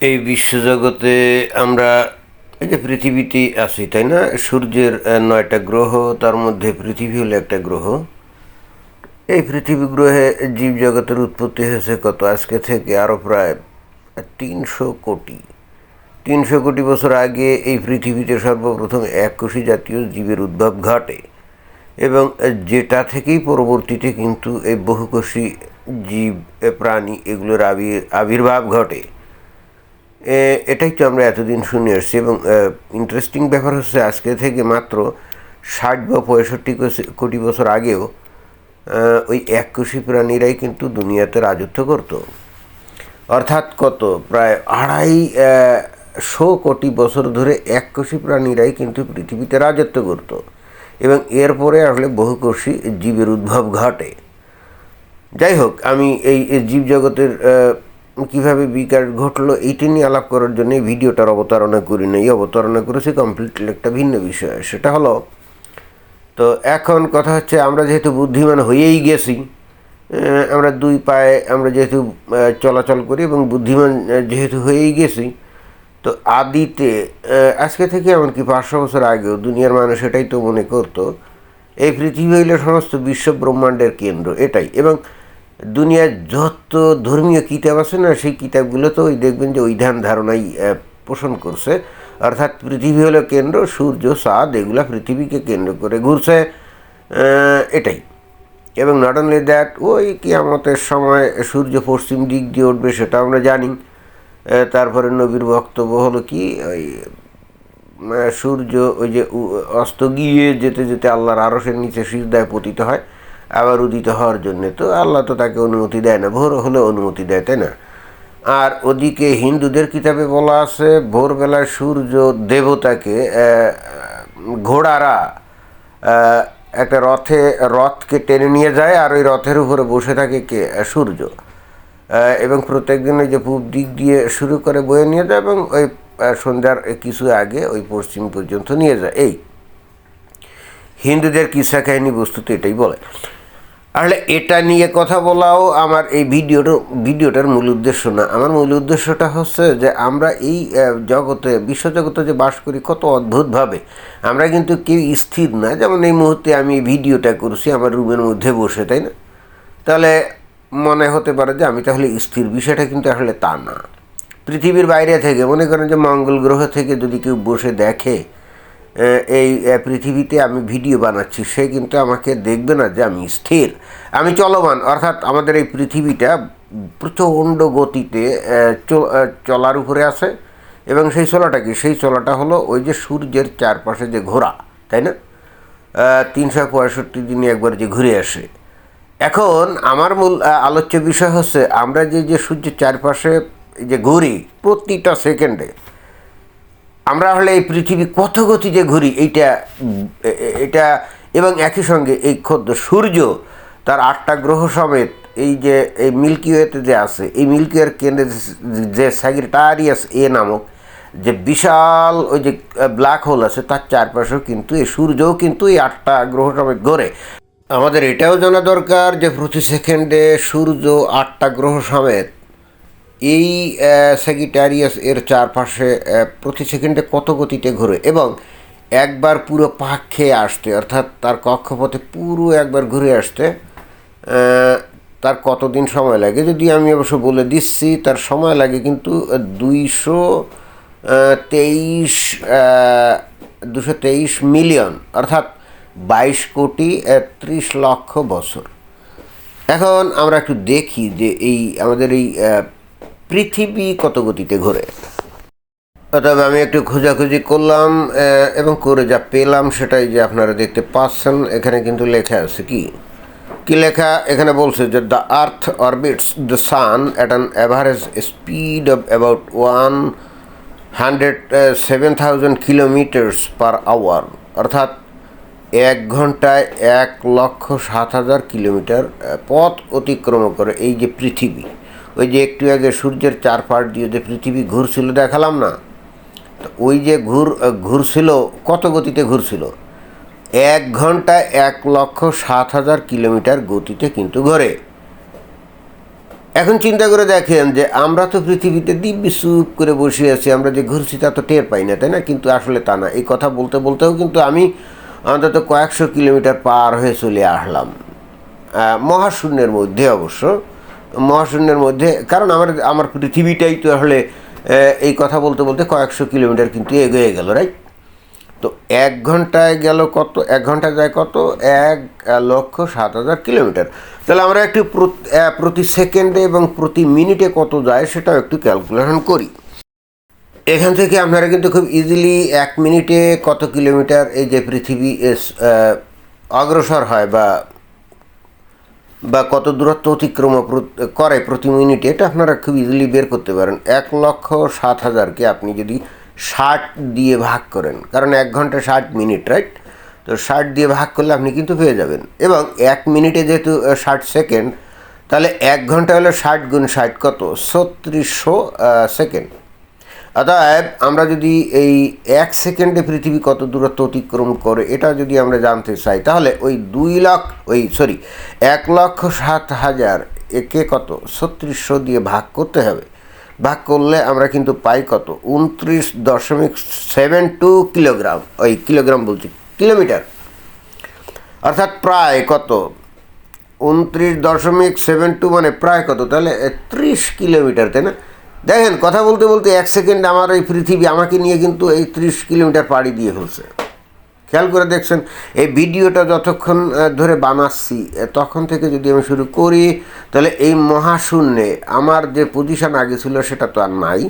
এই বিশ্বজগতে আমরা এই যে পৃথিবীতে আছি, তাই না? সূর্যের নয়টা গ্রহ, তার মধ্যে পৃথিবী হলো একটা গ্রহ। এই পৃথিবী গ্রহে জীবজগতের উৎপত্তি হয়েছে কত? আজকে থেকে আরও প্রায় তিনশো কোটি। তিনশো কোটি বছর আগে এই পৃথিবীতে সর্বপ্রথম এককোষী জাতীয় জীবের উদ্ভব ঘটে এবং যেটা থেকেই পরবর্তীতে কিন্তু এই বহুকোষী জীব প্রাণী এগুলোর আবির আবির্ভাব ঘটে। এটাই তো আমরা এতদিন শুনে আসছি এবং ইন্টারেস্টিং ব্যাপার হচ্ছে আজকে থেকে মাত্র ষাট বা পঁয়ষট্টি কোটি বছর আগেও ওই এককোষী প্রাণীরাই কিন্তু দুনিয়াতে রাজত্ব করত। অর্থাৎ কত? প্রায় আড়াই শো কোটি বছর ধরে এক এককোষী প্রাণীরাই কিন্তু পৃথিবীতে রাজত্ব করত। এবং এরপরে আসলে বহুকোষী জীবের উদ্ভব ঘটে। যাই হোক, আমি এই জীবজগতের কীভাবে বিকাশ ঘটলো এইটা নিয়ে আলাপ করার জন্য এই ভিডিওটার অবতারণা করি না এই অবতারণা করেছি কমপ্লিটলি একটা ভিন্ন বিষয়, সেটা হলো, তো এখন কথা হচ্ছে আমরা যেহেতু বুদ্ধিমান হয়েই গেছি আমরা দুই পায়ে আমরা যেহেতু চলাচল করি এবং বুদ্ধিমান যেহেতু হয়েই গেছি, তো আদিতে আজকে থেকে এমনকি পাঁচশো বছর আগেও দুনিয়ার মানুষ এটাই তো মনে করতো, এই পৃথিবী হইল সমস্ত বিশ্ব ব্রহ্মাণ্ডের কেন্দ্র, এটাই। এবং দুনিয়ার যত ধর্মীয় কিতাব আছে না, সেই কিতাবগুলো তো ওই দেখবেন যে ওই ধ্যান ধারণাই পোষণ করছে। অর্থাৎ পৃথিবী হলো কেন্দ্র, সূর্য চাঁদ এগুলো পৃথিবীকে কেন্দ্র করে ঘুরছে এটাই। এবং নট অনলি দ্যাট ওই কি কিয়ামতের সময় সূর্য পশ্চিম দিক দিয়ে উঠবে সেটা আমরা জানি। তারপরে নবীর বক্তব্য হলো কি, ওই সূর্য ওই যে অস্ত গিয়ে যেতে যেতে আল্লাহর আরসের নিচে সিজদায় পতিত হয়। আবার উদিত হওয়ার জন্যে তো আল্লাহ তো তাকে অনুমতি দেয় না, ভোর হলে অনুমতি দেয়, তাই না? আর ওদিকে হিন্দুদের কিতাবে বলা আছে, ভোরবেলা সূর্য দেবতাকে ঘোড়ারা একটা রথে, রথকে টেনে নিয়ে যায় আর ওই রথের উপরে বসে থাকে কে? সূর্য। এবং প্রত্যেক দিন ওই যে পূব দিক দিয়ে শুরু করে বয়ে নিয়ে যায় এবং ওই সন্ধ্যার কিছু আগে ওই পশ্চিম পর্যন্ত নিয়ে যায়। এই হিন্দুদের কিসা কাহিনী বস্তুতে এটাই বলে। আসলে এটা নিয়ে কথা বলাও আমার এই ভিডিওর ভিডিওটার মূল উদ্দেশ্য না। আমার মূল উদ্দেশ্যটা হচ্ছে যে আমরা এই জগতে, বিশ্বজগতে যে বাস করি কত অদ্ভুতভাবে। আমরা কিন্তু কেউ স্থির না, যেমন এই মুহূর্তে আমি ভিডিওটা করছি, আমার রুমের মধ্যে বসে, তাই না? তাহলে মনে হতে পারে যে আমি তাহলে স্থির, বিষয়টা কিন্তু আসলে তা না। পৃথিবীর বাইরে থেকে, মনে করেন যে মঙ্গল গ্রহ থেকে যদি কেউ বসে দেখে এই পৃথিবীতে আমি ভিডিও বানাচ্ছি, সে কিন্তু আমাকে দেখবে না যে আমি স্থির। আমি চলমান অর্থাৎ আমাদের এই পৃথিবীটা প্রচণ্ড গতিতে চলার উপরে আছে, এবং সেই চলাটা কি? সেই চলাটা হলো ওই যে সূর্যের চারপাশে যে ঘোরা তাই না? তিনশো পঁয়ষট্টি দিনে একবার যে ঘুরে আসে। এখন আমার মূল আলোচ্য বিষয় হচ্ছে, আমরা যে যে সূর্যের চারপাশে যে ঘুরি, প্রতিটা সেকেন্ডে আমরা হলে এই পৃথিবী কত গতিতে ঘুরি, এইটা এটা, এবং একই সঙ্গে এই খদ্দ সূর্য, তার আটটা গ্রহ সমেত, এই যে, এই মিল্কি ওয়েতে যে আছে, এই মিল্কি ওয়ের কেন্দ্রে যে- স্যাগিটারিয়াস এ নামক যে বিশাল ওই যে ব্ল্যাক হোল আছে, তার চারপাশেও কিন্তু এই সূর্যও কিন্তু এই আটটা গ্রহ সমেত ঘোরে। আমাদের এটাও জানা দরকার যে প্রতি সেকেন্ডে সূর্য আটটা গ্রহ সমেত এই স্যাগিটারিয়াস এর চারপাশে প্রতি সেকেন্ডে কত গতিতে ঘুরে এবং একবার পুরো পাক খেয়ে আসতে, অর্থাৎ তার কক্ষপথে পুরো একবার ঘুরে আসতে তার কতদিন সময় লাগে? যদি আমি অবশ্য বলে দিচ্ছি, তার সময় লাগে কিন্তু দুইশো তেইশ দুশো তেইশ মিলিয়ন, অর্থাৎ বাইশ কোটি ত্রিশ লক্ষ বছর। এখন আমরা একটু দেখি যে এই আমাদের এই পৃথিবী কত গতিতে ঘোরে? তবে আমি একটু খোঁজাখুঁজি করলাম এবং করে যা পেলাম সেটাই যে আপনারা দেখতে পাচ্ছেন। এখানে কিন্তু লেখা আছে কি? কি লেখা? এখানে বলছে যে the earth orbits the sun at an average speed of about one hundred seven thousand kilometres per hour অর্থাৎ এক ঘন্টায় এক লক্ষ সাত হাজার কিলোমিটার পথ অতিক্রম করে এই যে পৃথিবী। ওই যে একটু আগে সূর্যের চারপাশ দিয়ে যে পৃথিবী ঘুরছিল দেখালাম না? তো ওই যে ঘুর ঘুরছিল, কত গতিতে ঘুরছিল? এক ঘন্টায় এক লক্ষ সাত হাজার কিলোমিটার গতিতে কিন্তু ঘোরে। এখন চিন্তা করে দেখেন যে আমরা তো পৃথিবীতে দিব্যি চুপ করে বসে আছি, আমরা যে ঘুরছি তা তো টের পাই না, তাই না? কিন্তু আসলে তা না। এই কথা বলতে বলতেও কিন্তু আমি অন্তত কয়েকশো কিলোমিটার পার হয়ে চলে আসলাম। মহাশূন্যের মধ্যে অবশ্য। মহাশূন্যের মধ্যে, কারণ আমার আমার পৃথিবীটাই তো আসলে এই কথা বলতে বলতে কয়েকশো কিলোমিটার কিন্তু এগিয়ে গেল রাইট তো এক ঘন্টায় গেল কত, এক ঘন্টায় যায় কত? এক লক্ষ সাত হাজার কিলোমিটার। তাহলে আমরা একটু প্রতি সেকেন্ডে এবং প্রতি মিনিটে কত যায় সেটাও একটু ক্যালকুলেশন করি। এখান থেকে আপনারা কিন্তু খুব ইজিলি এক মিনিটে কত কিলোমিটার এই যে পৃথিবী অগ্রসর হয় বা বা কত দূরত্ব অতিক্রম করে প্রতি মিনিটে, এটা আপনারা খুব ইজিলি বের করতে পারেন। এক লক্ষ সাত হাজারকে আপনি যদি ষাট দিয়ে ভাগ করেন, কারণ এক ঘণ্টা ষাট মিনিট রাইট তো ষাট দিয়ে ভাগ করলে আপনি কিন্তু পেয়ে যাবেন। এবং এক মিনিটে যেহেতু ষাট সেকেন্ড, তাহলে এক ঘণ্টা হলে ষাট গুণ ষাট কত? ছত্রিশশো সেকেন্ড। অতএব আমরা যদি এই এক সেকেন্ডে পৃথিবী কত দূরত্ব অতিক্রম করে, এটা যদি আমরা জানতে চাই, তাহলে ওই দুই লাখ, ওই সরি এক লক্ষ সাত হাজার একে কত? ছত্রিশশো দিয়ে ভাগ করতে হবে। ভাগ করলে আমরা কিন্তু পাই কত? উনত্রিশ দশমিক সেভেন টু কিলোগ্রাম, ওই কিলোগ্রাম বলছি, কিলোমিটার। অর্থাৎ প্রায় কত? উনত্রিশ দশমিক সেভেন টু মানে প্রায় কত? তাহলে ত্রিশ কিলোমিটার, তাই না? দেখেন, কথা বলতে বলতে এক সেকেন্ড আমার এই পৃথিবী আমাকে নিয়ে কিন্তু এই ত্রিশ কিলোমিটার পাড়ি দিয়ে ফেলছে খেয়াল করে দেখছেন, এই ভিডিওটা যতক্ষণ ধরে বানাচ্ছি তখন থেকে যদি আমি শুরু করি, তাহলে এই মহাশূন্যে আমার যে পজিশান আগে ছিল সেটা তো আর নাই।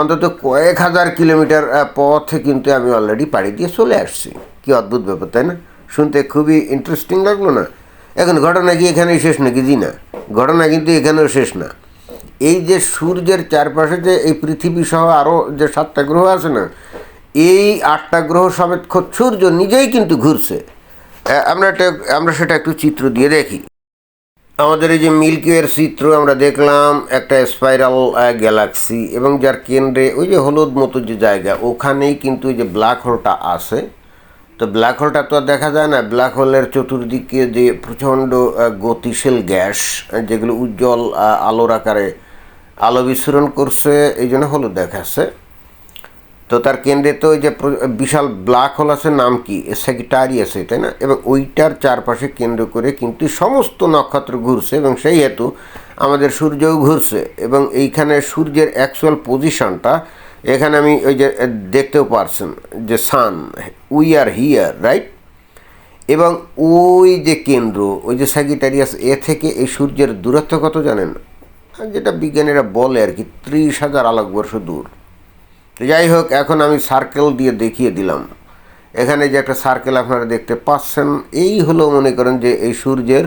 অন্তত কয়েক হাজার কিলোমিটার পথে কিন্তু আমি অলরেডি পাড়ি দিয়ে চলে আসছি। কি অদ্ভুত ব্যাপার, তাই না? শুনতে খুবই ইন্টারেস্টিং লাগল না? এখন ঘটনা কি এখানেই শেষ নাকি? জি না। ঘটনা কিন্তু এখানেও শেষ না। এই যে সূর্যের চারপাশে যে এই পৃথিবী সহ আরও যে সাতটা গ্রহ আছে না, এই আটটা গ্রহ সমেত সূর্য নিজেই কিন্তু ঘুরছে। আমরা একটা, আমরা সেটা একটু চিত্র দিয়ে দেখি। আমাদের এই যে মিল্কি ওয়ের চিত্র আমরা দেখলাম, একটা স্পাইরাল গ্যালাক্সি এবং যার কেন্দ্রে ওই যে হলুদ মতো যে জায়গা, ওখানেই কিন্তু ওই যে ব্ল্যাক হোলটা আছে। তো ব্ল্যাক হোলটা তো আর দেখা যায় না, ব্ল্যাক হোলের চতুর্দিকে যে প্রচণ্ড গতিশীল গ্যাস যেগুলো উজ্জ্বল আলোর আকারে আলো বিস্ফোরণ করছে, এই জন্য হলুদ দেখাচ্ছে তো তার কেন্দ্রে তো ওই যে বিশাল ব্ল্যাক হোল আছে, নাম কি? সেক্রেটারিয়াসে তাই না? এবং ওইটার চারপাশে কেন্দ্র করে কিন্তু সমস্ত নক্ষত্র ঘুরছে এবং সেই হেতু আমাদের সূর্যও ঘুরছে। এবং এইখানে সূর্যের অ্যাকচুয়াল পজিশনটা এখানে আমি ওই যে দেখতেও পারছেন যে sun we are here right এবং ওই যে কেন্দ্র, ওই যে স্যাগিটারিয়াস এ থেকে এই সূর্যের দূরত্ব কত জানেন? যেটা বিজ্ঞানীরা বলে আর কি, ত্রিশ হাজার আলোকবর্ষ দূর। তো যাই হোক, এখন আমি সার্কেল দিয়ে দেখিয়ে দিলাম। এখানে যে একটা সার্কেল আপনারা দেখতে পাচ্ছেন, এই হলো মনে করেন যে এই সূর্যের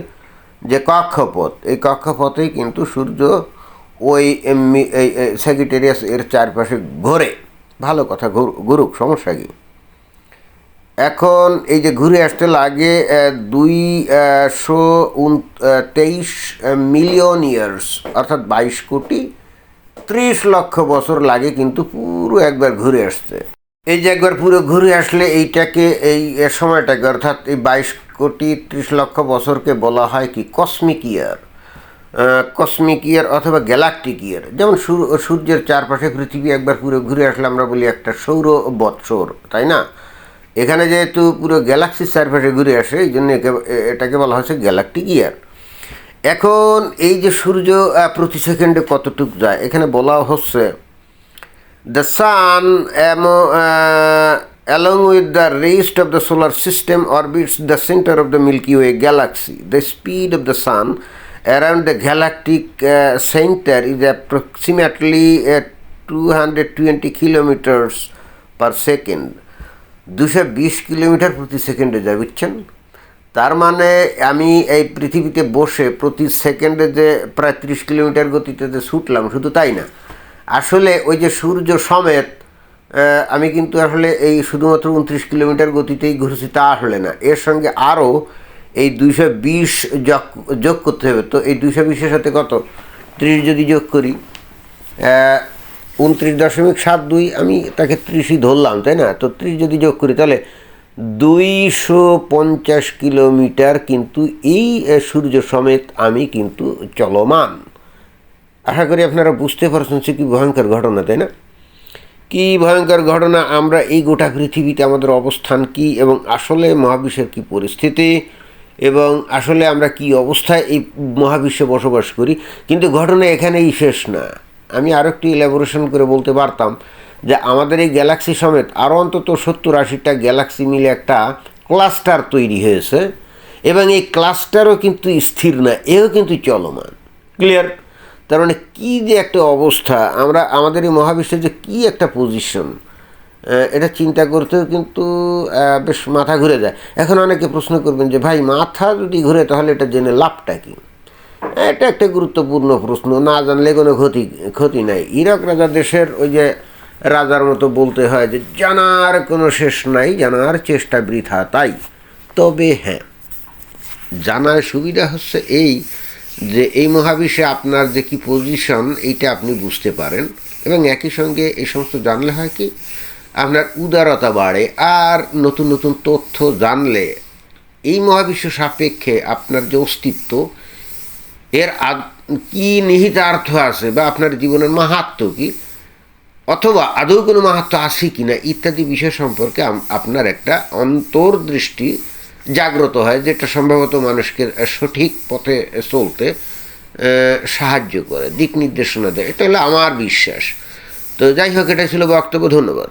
যে কক্ষপথ। এই কক্ষপথেই কিন্তু সূর্য ওই এমনি- এই স্যাগিটেরিয়াস এর চারপাশে ঘোরে। ভালো কথা ঘুর- ঘুরুক, সমস্যা কি? এখন এই যে ঘুরে আসতে লাগে দুইশো তেইশ মিলিয়ন ইয়ার্স, অর্থাৎ বাইশ কোটি ত্রিশ লক্ষ বছর লাগে কিন্তু পুরো একবার ঘুরে আসতে। এই যে একবার পুরো ঘুরে আসলে এইটাকে, এই সময়টাকে, অর্থাৎ এই বাইশ কোটি ত্রিশ লক্ষ বছরকে বলা হয় কি কসমিক ইয়ার কসমিক ইয়ার অথবা গ্যালাকটিক ইয়ার যেমন সূর- সূর্যের চারপাশে পৃথিবী একবার পুরো ঘুরে আসলে আমরা বলি একটা সৌর বৎসর, তাই না? এখানে যেহেতু পুরো গ্যালাক্সি সার্ভারে ঘুরে আসে, এই জন্য এটাকে বলা হচ্ছে গ্যালাক্টি গিয়ার এখন এই যে সূর্য প্রতি সেকেন্ডে কতটুক যায়, এখানে বলা হচ্ছে the sun along with the rest of the solar system orbits the centre of the milky way galaxy the speed of the sun around the galactic centre is approximately two hundred twenty kilometres per second দুশো বিশ kilometre প্রতি সেকেন্ডে যায়, বুঝছেন? তার মানে আমি এই পৃথিবীতে বসে প্রতি সেকেন্ডে যে প্রায় ত্রিশ কিলোমিটার গতিতে যে ছুটলাম, শুধু তাই না। আসলে ওই যে সূর্য সমেত আমি কিন্তু আসলে এই শুধুমাত্র উনত্রিশ কিলোমিটার গতিতেই ঘুরছি, তা আসলে না। এর সঙ্গে আরও এই দুইশো বিশ যোগ যোগ করতে হবে। তো এই দুইশো বিশের সাথে কত? ত্রিশ যদি যোগ করি উনত্রিশ দশমিক সাত দুই, আমি তাকে ত্রিশই ধরলাম, তাই না? তো ত্রিশ যদি যোগ করি, তাহলে দুইশো পঞ্চাশ কিলোমিটার কিন্তু এই সূর্য সমেত আমি কিন্তু চলমান। আশা করি আপনারা বুঝতে পারছেন সে কি ভয়ঙ্কর ঘটনা, তাই না? কি ভয়ঙ্কর ঘটনা, আমরা এই গোটা পৃথিবীতে আমাদের অবস্থান কি এবং আসলে মহাবিশ্বের কি পরিস্থিতি এবং আসলে আমরা কি অবস্থায় এই মহাবিশ্বে বসবাস করি? কিন্তু ঘটনা এখানেই শেষ না। আমি আরও একটু ইলাবোরেশন করে বলতে পারতাম যে আমাদের এই গ্যালাক্সি সমেত আরও অন্তত সত্তর আশিটা গ্যালাক্সি মিলে একটা ক্লাস্টার তৈরি হয়েছে এবং এই ক্লাস্টারও কিন্তু স্থির না এও কিন্তু চলমান। ক্লিয়ার তার মানে কী যে একটা অবস্থা আমরা আমাদের এই মহাবিশ্বের যে কী একটা পজিশন এটা চিন্তা করতেও কিন্তু বেশ মাথা ঘুরে যায়। এখন অনেকে প্রশ্ন করবেন যে ভাই মাথা যদি ঘুরে তাহলে এটা জেনে লাভটা কী? এটা একটা গুরুত্বপূর্ণ প্রশ্ন, না জানলে কোনো ক্ষতি ক্ষতি নাই। ইরাক রাজা দেশের ওই যে রাজার মতো বলতে হয় যে, জানার কোনো শেষ নাই, জানার চেষ্টা বৃথা তাই। তবে হ্যাঁ জানার সুবিধা হচ্ছে এই যে, এই মহাবিশ্বে আপনার যে কি পজিশন এইটা আপনি বুঝতে পারেন। এবং একই সঙ্গে এই সমস্ত জানলে হয় কি, আপনার উদারতা বাড়ে। আর নতুন নতুন তথ্য জানলে এই মহাবিশ্ব সাপেক্ষে আপনার যে অস্তিত্ব এর কি নিহিতার্থ আছে বা আপনার জীবনের মাহাত্ম কি? অথবা আদৌ কোনো মাহাত্ম আছে কি না ইত্যাদি বিষয় সম্পর্কে আপনার একটা অন্তর্দৃষ্টি জাগ্রত হয়, যেটা সম্ভবত মানুষকে সঠিক পথে চলতে সাহায্য করে, দিক নির্দেশনা দেয়। এটা হলো আমার বিশ্বাস। তো যাই হোক এটা ছিল বক্তব্য। ধন্যবাদ।